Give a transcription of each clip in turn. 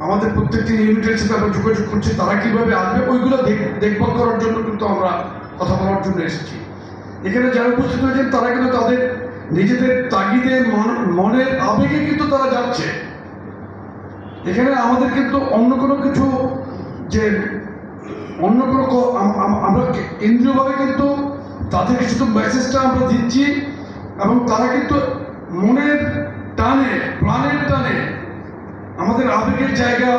আমাদের প্রত্যেকটি ইউনিটের সাথে আমরা যোগাযোগ করছি তারা কীভাবে আসবে ওইগুলো দেখভাল করার জন্য কিন্তু আমরা কথা বলার জন্য এসেছি। এখানে যারা উপস্থিত হয়েছেন, তারা কিন্তু তাদের নিজেদের তাগিদে মন- মনের আবেগে কিন্তু তারা যাচ্ছে। এখানে আমাদের কিন্তু অন্য কোনো কিছু যে অন্য কোনো তাদেরকে শুধু মেসেজটা আমরা দিচ্ছি এবং তারা কিন্তু মনের টানে, প্রাণের টানে আমাদের আবেগের জায়গা,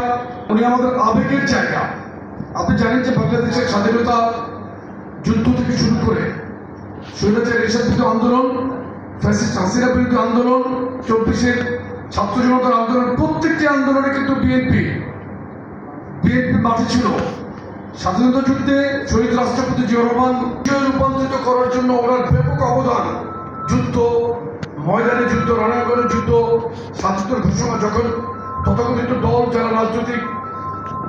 উনি আমাদের আবেগের জায়গা। আপনি জানেন যে বাংলাদেশের স্বাধীনতা যুদ্ধ থেকে শুরু করে স্বৈরাচার এরশাদ বিরুদ্ধে আন্দোলন, ফ্যাসিস্ট হাসিনা বিরুদ্ধে আন্দোলন, চব্বিশের ছাত্র জনতার আন্দোলন, প্রত্যেকটি আন্দোলনে কিন্তু বিএনপি বিএনপি মাঠে ছিল। স্বাধীনতা যুদ্ধে শহীদ রাষ্ট্রপতি জিয়া রহমান রূপান্তরিত করার জন্য ওনার ব্যাপক অবদান। যুদ্ধ, ময়দানে যুদ্ধ রণাঙ্গনে যুদ্ধ, স্বাধীনতার ঘোষণা যখন তথাকথিত দল যারা রাজনৈতিক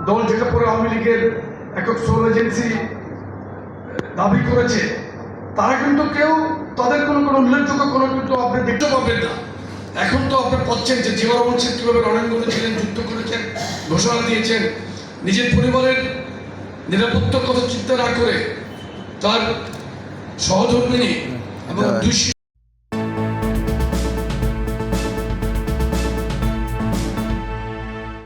দল যেটা পরে আওয়ামী লীগের একক সোল এজেন্সি দাবি করেছে, তারা কিন্তু কেউ তাদের কোনো কোনো উল্লেখযোগ্য কোনো কিন্তু আপনি দেখতে পাবেন না। এখন তো আপনি পাচ্ছেন যে রহমান সাহেব কীভাবে রণাঙ্গনে ছিলেন, যুদ্ধ করেছেন, ঘোষণা দিয়েছেন, নিজের পরিবারের নিরাপত্তার কথা চিন্তা না করে তার সহধর্মিনী এবং দুই